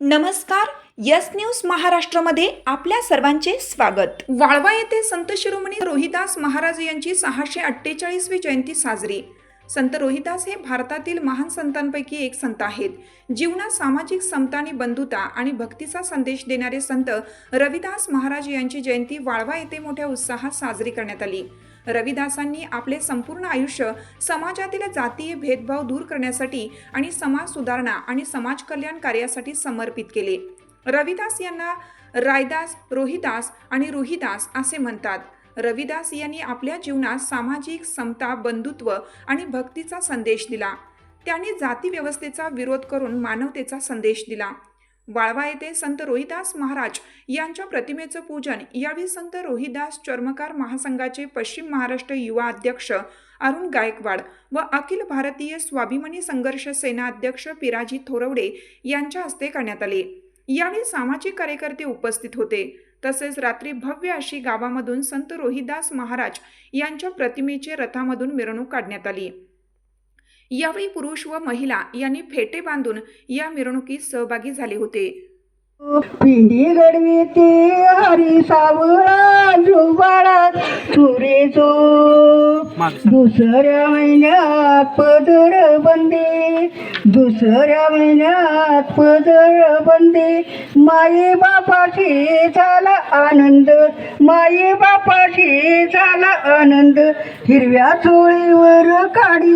नमस्कार yes news महाराष्ट्रामध्ये आपल्या सर्वांचे स्वागत. वाळवा येथे संत शिरोमणी रोहिदास महाराज यांची सहाशे अठ्ठेचाळीसवी जयंती साजरी. संत रोहिदास हे भारतातील महान संतांपैकी एक संत आहेत. जीवनात सामाजिक समता आणि बंधुता आणि भक्तीचा संदेश देणारे संत रविदास महाराज यांची जयंती वाळवा येथे मोठ्या उत्साहात साजरी करण्यात आली. रविदासांनी आपले संपूर्ण आयुष्य समाजातील जातीय भेदभाव दूर करण्यासाठी आणि समाज सुधारणा आणि समाज कल्याण कार्यासाठी समर्पित केले. रविदास यांना रायदास रोहिदास आणि रोहिदास असे म्हणतात. रविदास यांनी आपल्या जीवनात सामाजिक समता बंधुत्व आणि भक्तीचा संदेश दिला. त्यांनी जातीव्यवस्थेचा विरोध करून मानवतेचा संदेश दिला. वाळवा येथे संत रोहिदास महाराज यांच्या प्रतिमेचं पूजन यावेळी संत रोहिदास चर्मकार महासंघाचे पश्चिम महाराष्ट्र युवा अध्यक्ष अरुण गायकवाड व अखिल भारतीय स्वाभिमानी संघर्ष सेना अध्यक्ष पिराजी थोरवडे यांच्या हस्ते करण्यात आले. यावेळी सामाजिक कार्यकर्ते उपस्थित होते. तसेच रात्री भव्य अशी गावामधून संत रोहिदास महाराज यांच्या प्रतिमेचे रथामधून मिरवणूक काढण्यात आली. यावेळी पुरुष व महिला यांनी फेटे बांधून या मिरवणुकीत सहभागी झाले होते. पिंडी गडवी ते हरी सावळा जुबाळा तुरे जो दुसऱ्या महिन्यात पदर बंदी दुसऱ्या महिन्यात पदर बंदी. माई बापाशी झाला आनंद माई बापाशी झाला आनंद. हिरव्या चोळीवर काढी